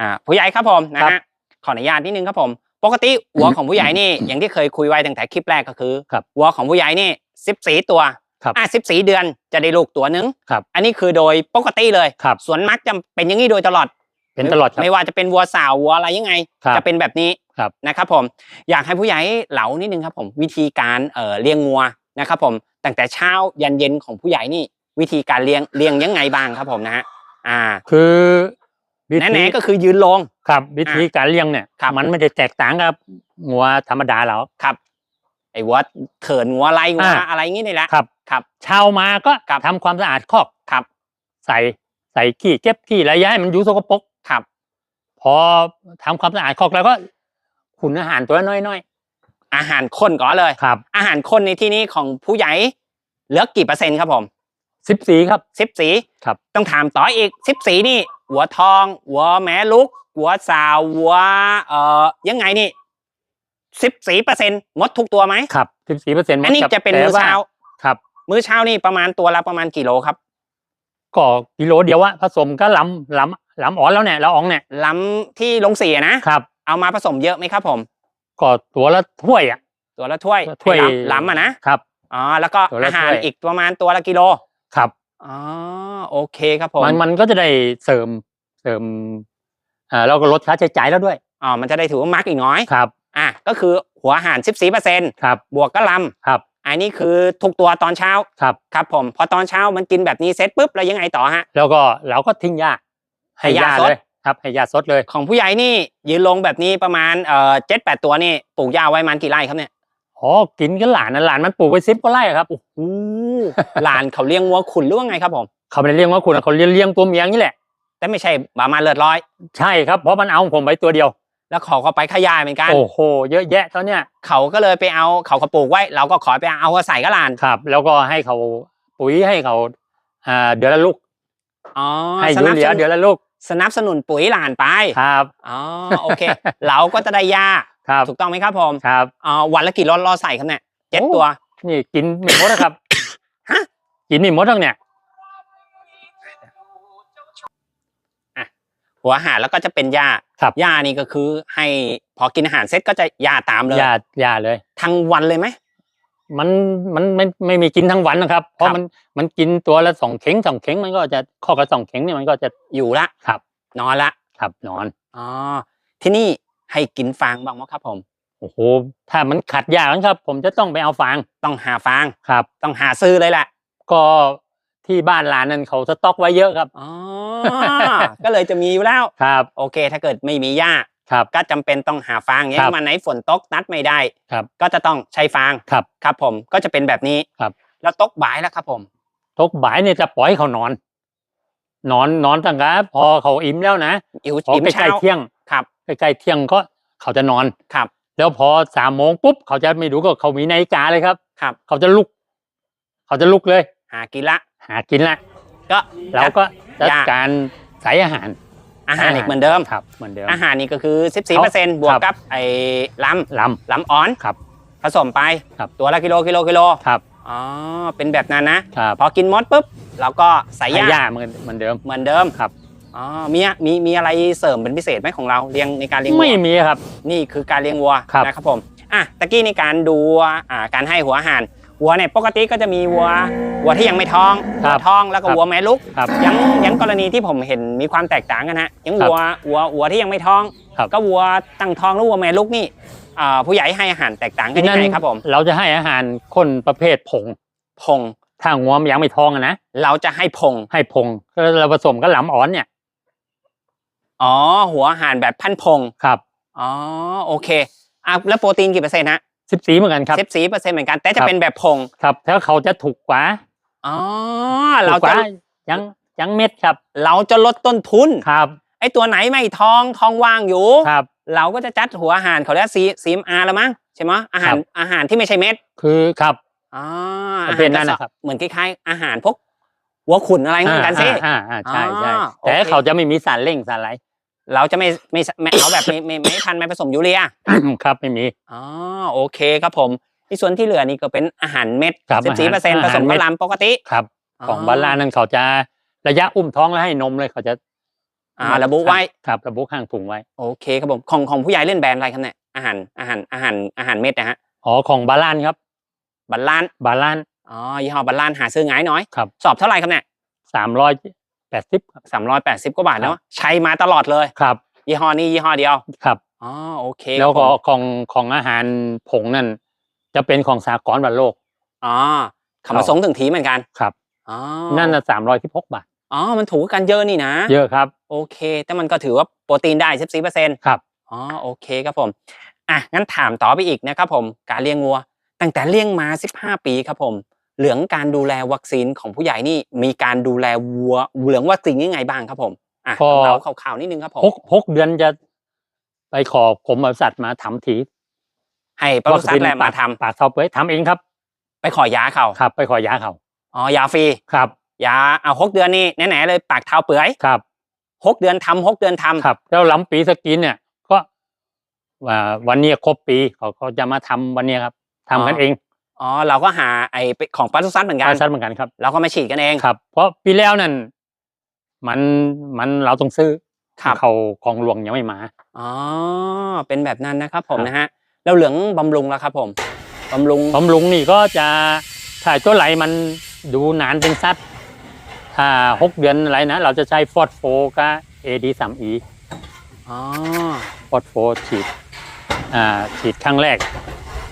อ่าผู้ใหญ่ครับผมนะครับฮะขออนุญาตนิดนึงครับผม ปกติวัวของผู้ใหญ่นี่อย่างที่เคยคุยไว้ตั้งแต่คลิปแรกก็คือครับวัวของผู้ใหญ่นี่สิบสีตัวครับอะสิบสีเดือนจะได้ลูกตัวหนึงครับอันนี้คือโดยปกติเลยครับส่วนมักจะเป็นอย่างนี้โดยตลอดเป็นตลอดครับไม่ว่าจะเป็นวัวสาววัวอะไรยังไงครับจะเป็นแบบนี้ครับนะครับผมอยากให้ผู้ใหญ่เหลานิดนึงครับผมวิธีการเอ่อเลี้ยงงัวนะครับผมตั้งแต่เช้ายันเย็นของผู้ใหญ่นี่วิธีการเลี้ยงเลี้ยงยังไงบ้างครับผมนะฮะอ่า คือ วิแน่ธีๆก็คือยืนลง ครับ วิธีการเลี้ยงเนี่ยครับมันไม่ได้แตกต่างกับงัวธรรมดาแล้วครับไอ้วัวเถินงัวไรงัวอ่าอะไรอย่างงี้นี่แหละครับครับเช้ามาก็ครับทำความสะอาดคอกครับ ใส่ใส่ขี้เก็บขี้อะไรย้ายมันอยู่สกปรกครับ พอทำความสะอาดคอกแล้วก็ขุนอาหารตัวน้อยอาหารข้นก่อนเลยๆครับ อาหารข้นในที่นี้ของผู้ใหญ่เหลือกี่เปอร์เซ็นต์ครับผมสิบสีครับสิบสีครับ ต้องถามต่ออีกสิบสีนี่ หัวทองหัวแม่ลุก หัวสาวหัวเอ่อยังไงนี่สิบสีเปอร์เซ็นต์หมดทุกตัวไหมครับสิบสีเปอร์เซ็นต์อันนี้จะเป็นมื้อเช้าครับ มื้อเช้านี่ประมาณตัวละประมาณกี่โลครับก็กิโลเดียวอะผสมก็ล้ำล้ำล้ำอ่อนแล้วเนี่ยละอองเนี่ยล้ำที่ลงสีอะนะครับ เอามาผสมเยอะไหมครับผม ก็ตัวละถ้วยอะตัวละถ้วยถ้วยไอ้ล้ำล้ำอะนะครับอ๋อแล้วก็ตัวละอาหารถ้วยอีกประมาณตัวละกิโลครับ อ๋อโอเคครับผมมันมันก็จะได้เสริมเสริมอ่าเราก็ลดค่าใช้จ่ายแล้วด้วยอ๋อมันจะได้ถือว่ามักอีกน้อยครับอะก็คือหัวอาหาร14เปอร์เซ็นต์ครับบวกก็ลครับำอันนี้คือทุกตัวตอนเช้าครับครับผมพอตอนเช้ามันกินแบบนี้เสร็จปุ๊บแล้วยังไงต่อฮะ แล้วก็เราก็ทิ้งหญ้าให้หญ้าสดเลยครับให้หญ้าสดเลย ของผู้ใหญ่นี่ยืนลงแบบนี้ประมาณเอ่อเจ็ดแปดตัวนี่ปลูกหญ้าไว้มันกี่ไร่ครับเนี่ย อ๋อ กินกันหลานนะหลานมันปลูกไว้ซิปก็ไร่ครับอู้หลานเขาเลี้ยงวัวขุนหรือว่าไงครับผม เขาไม่ได้เลี้ยงว่าคุณเขาเลี้ยงเลี้ยงตัวเมียอย่างนี้แหละ แต่ไม่ใช่บามาเลือดร้อย ใช่ครับ เพราะมันเอาผมไว้ตัวเดียว แล้วเขาก็ไปขยายเหมือนกัน โอ้โห เยอะแยะตอนเนี้ยเขาก็เลยไปเอาเขาเขาปลูกไว้ เราก็ขอไปเอาเอาใส่ก็หลาน ครับ แล้วก็ให้เขาปุ๋ยให้เขาอ่าเดือนละลูก อ๋อ ให้สยูนับเรีสยนุนเดือนละลูก สนับสนุนปุ๋ยหลานไป ครับ อ๋อ โอเค เราก็จะได้หญ้า ครับ ถูกต้องไหมครับผมครับอ๋อวันละกี่รอดรอใส่ครับเนี่ยเจ็ดโอ้ ตัว นี่กินไม่หมดนะครับฮะ กินไม่หมดทั้งเนี่ย หัวอาหารแล้วก็จะเป็นหญ้าครับ หญ้านี่ก็คือให้พอกินอาหารเสร็จก็จะหญ้าตามเลยยาอยาเลย ทั้งวันเลยไหม มันมันไม่ไม่มีกินทั้งวันนะครับ เพครัราะบ มันมันกินตัวละสองเข็งสองเข็งมันก็จะข้อกระสองเข็งเนี่ยมันก็จะอยู่ละครับ นอนละครับนอนอ๋อที่นี่ ให้กินฟางบ้างไหมครับ ผมโอ้โหถ้ามันขัดยากนะครับ ผมจะต้องไปเอาฟางต้องหาฟางครับ ต้องหาซื้อเลยแหละก็ที่บ้านหลานนั้นเขาสต็อกไว้เยอะครับอ๋อก็เลยจะมีอยู่แล้วครับ โอเค ถ้าเกิดไม่มีหญ้าครับก็จำเป็นต้องหาฟางเงี้ครัยบมันไหนฝนตกนัดไม่ได้ครับก็จะต้องใช้ฟางครับครับผมก็จะเป็นแบบนี้ครับ แล้วตกบ่ายแล้วครับผมทกบ่ายเนี่ยจะปล่อยให้เขานอน นอนนอนตั้งแต่พอเขาอิ่มแล้วนะอิ่วพออิ่มใกเช้าล้ๆเที่ยงครับ ใกล้ๆเที่ยงก็เขาจะนอนครับ แล้วพอสามโมงปุ๊บเขาจะไม่รู้ก็เขามีนาฬิกาเลยครับ ครับ เขาจะลุก เขาจะลุกเลย หากินละ หากินละก็เราก็จัดยากการใส่อาหาร อาหารอีกเหมือนเดิมครับเหมือนเดิมอาหารนี่ก็คือ 14เปอร์เซ็นต์บวกกับไอ้ล้ลำล้ำอ่อนครับ ผสมไปครับตัวละกิโลกิโลกิโลำครับอ๋อเป็นแบบนั้นนะครับพอกินมดปุ๊บเราก็ใส่ใส่หหญ้าญ้าเหมือนเหมือนเดิมเหมือนเดิมครับ อ๋อมีมีมีอะไรเสริมเป็นพิเศษไหมของเราเลี้ยงในการเลี้ยงวัวไม่มีครับ นี่คือการเลี้ยงวัวครับ นะครับผมอะตะกี้ในการดูอ่าการให้หัวอาหารวัวเนี่ยปกติก็จะมีวัววัวที่ยังไม่ท้องครัวับวท้องแล้วก็ครับวัวแม่ลูกครับยังยังกรณีที่ผมเห็นมีความแตกต่างกันฮะยังครับวัววัววัวที่ยังไม่ท้อง ครับ ก็วัวตั้งท้องหรือวัวแม่ลูกนี่อ่าผู้ใหญ่ให้อาหารแตกต่างกันยังไงครับผมเราจะให้อาหารคนประเภทผงพงถ้างัวมันยังไม่ท้องอะนะเราจะให้พงให้ผงก็เราผสมกับหลำอ่อนเนี่ย อ๋อ หัวอาหารแบบพันพงครับอ๋อโอเคอะแล้วโปรตีนกี่เปอร์เซ็นต์ฮะสิบสีเหมือนกันครับสิบสี่เปอร์เซ็นต์เหมือนกัน แต่คจะรับเป็นแบบพงครับถ้าเขาจะถูกกว่าอ๋อถูเรากกจะว่ายังยังเม็ดครับ เราจะลดต้นทุนครับไอ้ตัวไหนไม่ท้องท้องว่างอยู่ครับ เราก็จะจัดหัวอาหารเขาเรียกซีซีมอาร์ละมั้งใช่ไหมอาหารครับอาหารที่ไม่ใช่เม็ดคือครับอ๋อประเภทนั้นนะครับเหมือนคล้ายๆอาหารพวกหัวขุนอะไรเหมือนกันสิอ่าอ่าอ่าใช่ใช่อ๋อแต่โอเคเขาจะไม่มีสารเร่งสารอะไร เราจะไม่ไม่ไม่เอาแบบไม่ไม่ไม่พันธุ์ไม่ผสมยูเรียครับไม่มีอ๋อโอเคครับผมที่ส่วนที่เหลือนี่ก็เป็นอาหารเม็ดครับสิบสี่เปอร์เซ็นต์ผอาหารสมเม็กับดลำปกติครับ ของบ้านลานนั้นเขาจะระยะอุ้มท้องแล้วให้นมเลยเขาจะ อ่าระบุไว้ครับระบุข้างถุงไว้โอเคครับผมของของผู้ใหญ่เล่นแบรนด์อะไรครับเนี่ยอาหารอาหารอาหารอาหารเม็ดนะฮะอ๋อของบาลานครับบัลลานบาลานอ๋อยี่ห้อบัลลานหาซื้อง่ายน้อยครับสอบเท่าไหร่ครับเนี่ยสามร้อย แปดสิบสามร้อยแปดสิบกว่าบาทครับเนาะใช้มาตลอดเลยครับ ยี่ห้อนี้ยี่ห้อเดียวครับอ๋อโอเค แล้วก็ครับผมของของอาหารผงนั่น จะเป็นของสากลบัลโลกอ๋อเขามาส่งถึงทีเหมือนกันครับอ๋อนั่นน่ะสามร้อยสิบหกบาทอ๋อมันถูกกันเยอะนี่นะ เยอะครับ โอเค แต่มันก็ถือว่าโปรตีนได้สิบสี่เปอร์เซ็นต์ครับอ๋อโอเคครับผมอะงั้นถามต่อไปอีกนะครับผมการเลี้ยงวัว ตั้งแต่เลี้ยงมา15ปีครับผม เหลืองการดูแลวัคซีนของผู้ใหญ่นี่มีการดูแลวัวเหลืองวัคซีนยังไงบ้างครับผมอะพอ เราข่าวๆนิดนึงครับผมหกหกเดือนจะไปขอผมบริษัทมาทำทีให้ปศุสัตว์แลมาทำปากเท่าเป้ยทำเองครับ ไปขอยาเขาครับ ไปขอยาเขาอ๋อยาฟรีครับ ยาเอาหกเดือนนี่แน่ๆเลยปากเท้าเปื่อยครับ หกเดือนทำหกเดือนทำครับแล้วล้ำปีสกินเนี่ย ก็ว่าวันนี้ครบปีเขาเขาจะมาทำวันนี้ครับทำกันเอง อ๋อเราก็หาไอ้ของปศุสัตว์เหมือนกากัรนชั้นเหมือนกันครับเราก็มาฉีดกันเองครับ เพราะปีแล้วนั่นมันมันเราต้องซื้อครับเขาของหลวงยังไม่มาอ๋อเป็นแบบนั้นนะครับผมครับนะฮะแล้วเหลืองบำรุงแล้วครับผมบำรุงบำรุงนี่ก็จะถ้าตัวไหลมันดูนานเป็นซัดถ้าหกเดือนอะไรนะ เราจะใช้ฟอสโฟกับเอดีสามอีอ๋อฟอสโฟฉีดอ่าฉีดครั้งแรก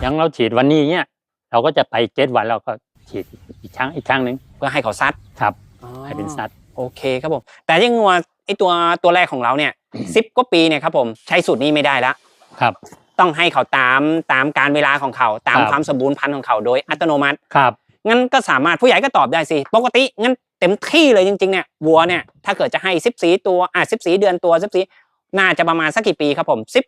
อยังเราฉีดวันนี้เนี่ย เราก็จะไปเจ็ดวันเราก็ฉีดอีกครั้งอีกครั้งหนึ่งเพื่อให้เขาซัดครับอ๋อให้เป็นซัดโอเคครับผมแต่ยังงัวไอตัวตัวแรกของเราเนี่ยสิบกว่าปีเนี่ยครับผมใช้สูตรนี้ไม่ได้ละครับ ต้องให้เขาตามตามการเวลาของเขาตามครับความสมบูรณ์พันธุ์ของเขาโดยอัตโนมัติครับงั้นก็สามารถผู้ใหญ่ก็ตอบได้สิปกติงั้นเต็มที่เลยจริงๆเนี่ยวัวเนี่ยถ้าเกิดจะให้สิบสีตัวอะสิบสีเดือนตัวสิบสีน่าจะประมาณสักกี่ปีครับผมสิบ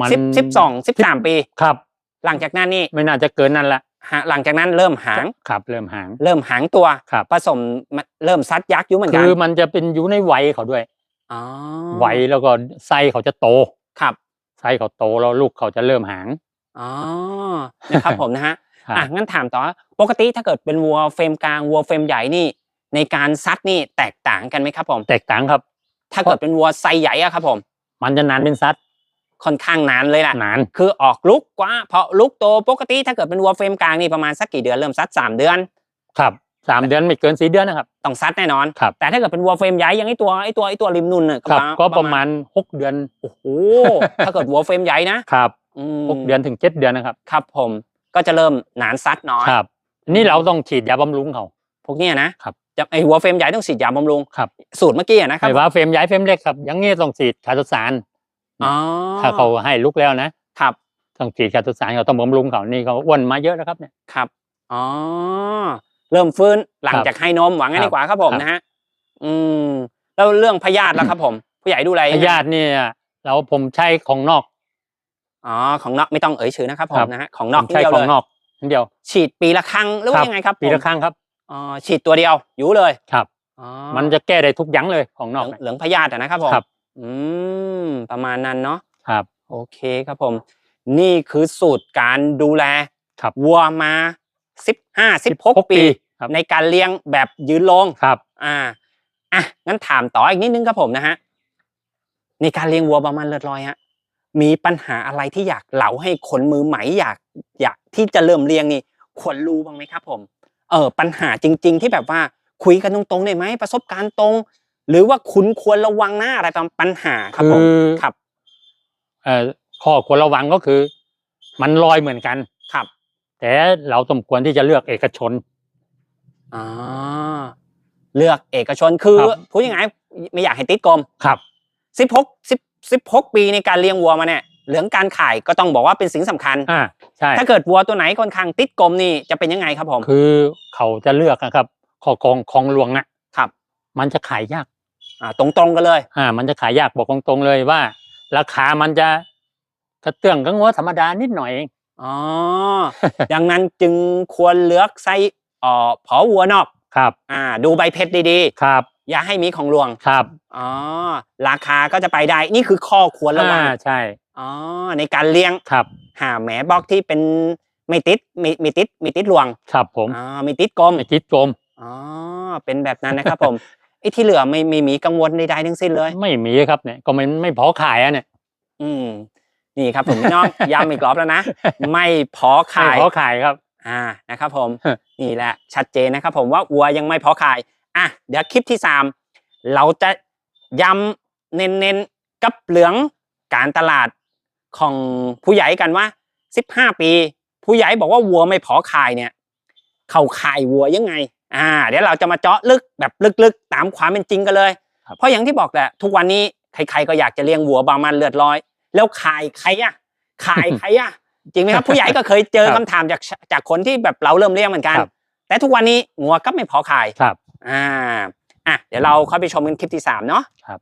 มันสิบสิบสองสิบสามปีครับ หลังจากนั้นนี่ไม่น่าจะเกินนั่นละหาหลังจากนั้นเริ่มหางครับเริ่มหาง เริ่มหางตัวครับผสมเริ่มซัดยักษ์อยู่เหมือนกัคืนอมันจะเป็นอยู่ในวัยเขาด้วยอ๋อวัยแล้วก็ไส้เขาจะโตครับไส้เขาโตแล้วลูกเขาจะเริ่มหางอ๋อนะครับผมนะฮะครับอะงั้นถามต่อปกติถ้าเกิดเป็นวัวเฟรมกลางวัวเฟรมใหญ่นี่ ในการซัดนี่แตกต่างกันไหมครับผม แตกต่างครับ ถ้าเกิดเป็นวัวไซส์ใหญ่อะครับผม มันจะนานเป็นซัด ค่อนข้างนานเลยล่ะนานคือออกลุกกว่าเพราะลุกโตปกติถ้าเกิดเป็นวัวเฟรมกลางนี่ประมาณสักกี่เดือนเริ่มซัดสามเดือน ครับสามเดือนไม่เกินสี่เดือนนะครับต้องซัดแน่นอนครับแต่ถ้าเกิดเป็นวัวเฟรมใหญ่อย่างไอตัวไอตัวไอตัวริมนุ่นเนี่ยครับก็ประมาณหกเดือนโอ้โหถ้าเกิดวัวเฟรมใหญ่นะครับอืมหกเดือนถึงเจ็ดเดือนนะครับครับผมก็จะเริ่มหนานซัดน้อยครับ นี่เราต้องฉีดยาบำรุงเขาพวกเนี้ยนะครับจะไอหัวเฟรมใหญ่ต้องฉีดยาบำรุงครับสูตรเมื่อกี้อะนะครัไม่ว่าเฟรมใหญ่เฟรมเล็กครับอยังงี้ต้องฉีดคาโตซานอ๋อ ถ้าเขาให้ลุกแล้วนะครับต้องฉีดคาโตซานเขาต้องบำรุงเขานี่เขาอ้วนมาเยอะแล้วครับเนี่ยครับอ๋อเริ่มฟื้นหลังครับจากให้นมหวังงั้นครับดีกว่าครับผมครับนะฮะอืมแล้วเรื่องพยาธิแล้วครับผม ผู้ใหญ่ดูแลพยังไงยาธิเนี่ยเราผมใช้ของนอกอ๋อของนอกไม่ต้องเอ่ยชื่อนะครับผครัมบนะฮะของนผอกมใช้เดียวขอเลงยนอกทั้งเดียว ฉีดปีละครั้งหรือครัว่าบยังไงครับ ปีละผมครั้งครับอ๋อฉีดตัวเดียวอยู่เลยครับอ๋อมันจะแก้ได้ทุกอยังเลยของนเหลืออกงเนี่ยเหลืองพยาธิอะนะครับผมครับ อืม ประมาณนั้นเนาะครับ โอเคครับผม นี่คือสูตรการดูแลครับวัวมาสิบห้าสิบหกปี ครับในการเลี้ยงแบบยืนลงครับ อ่าอะงั้นถามต่ออีกนิดนึงครับผมนะฮะในการเลี้ยงวัวประมาณเลือดลอยฮะมีปัญหาอะไรที่อยากเล่าให้คนมือใหม่อยาก อยากที่จะเริ่มเลี้ยงนี่ควรรู้บ้างไหมครับผม เออปัญหาจริง ๆ ที่แบบว่าคุยกันตรงๆได้ไหมประสบการณ์ตรง หรือว่าคุณควรระวังหน้าอะไรประมาณปัญหาครับผมคือ ครับ เอ่อข้อควรระวังก็คือ มันลอยเหมือนกันครับ แต่เราสมควรที่จะเลือกเอกชน อ่าเลือกเอกชนคือครับ พูดยังไงไม่อยากให้ติดกรมครับ สิบหกสิบสิบหกปีในการเลี้ยงวัวมาเนี่ยเรื่องการขายก็ต้องบอกว่าเป็นสิ่งสำคัญ อ่าใช่ ถ้าเกิดวัวตัวไหนค่อนข้างติดกรมนี่จะเป็นยังไงครับผม คือเขาจะเลือกนะครับข้อกองของหลวงนะครับ มันจะขายยาก อ่าตรงๆกันเลย อ่า มันจะขายยากบอกตรงๆเลยว่า ราคามันจะกระเตื้องกับงัวธรรมดานิดหน่อยเองอ๋อ ดังนั้นจึงควรเลือกไส้เอ่อผอวัวนอกครับ อ่า ดูใบเพชรดีครับๆอย่าให้มีของหลวงครับ อ๋อ ราคาก็จะไปได้ นี่คือข้อควรระวังอ่าใช่ อ๋อ ในการเลี้ยง ครับ หาแหมบอกที่เป็นไม่ติดไม่ไม่ติดไม่ติดหลวง ครับผม อ๋อไม่ติดกรมไม่คิดโกมอ๋อ เป็นแบบนั้นนะครับผม ไอ้ที่เหลือไม่ไม่มีกังวลใดๆทั้งสิ้นเลย ไม่มีครับเนี่ยก็มันไม่พอขายอะเนี่ย อืม นี่ครับผมพี่น้องย้ำอีกรอบแล้วนะไม่พอไม่ขายพอขายครับ อ่านะครับ ผมฮะนี่แหละชัดเจนนะครับ ผมว่าวัวยังไม่พอขายอะเดี๋ยวคลิปที่สามเราจะย้ำเน้นๆกับเหลืองการตลาดของผู้ใหญ่กันว่าสิบห้าปี ผู้ใหญ่บอกว่าวัวไม่พอขายเนี่ย เขาขายวัวยังไง อ่า เดี๋ยวเราจะมาเจาะลึกแบบลึกๆ ตามความเป็นจริงกันเลยครับเพราะอย่างที่บอกแหละทุกวันนี้ใครๆก็อยากจะเลี้ยงวัวบางมันเลือดร้อย แล้วขายใครอะขายใครอะจริงไหมครับ ผู้ใหญ่ก็เคยเจอครับคำถามจากจากคนที่แบบเราเริ่มเลี้ยงเหมือนกันครับแต่ทุกวันนี้งัวก็ไม่พอขายครับ อ่าอะเดี๋ยวเราเข้าไปชมกันคลิปที่สามเนาะครับ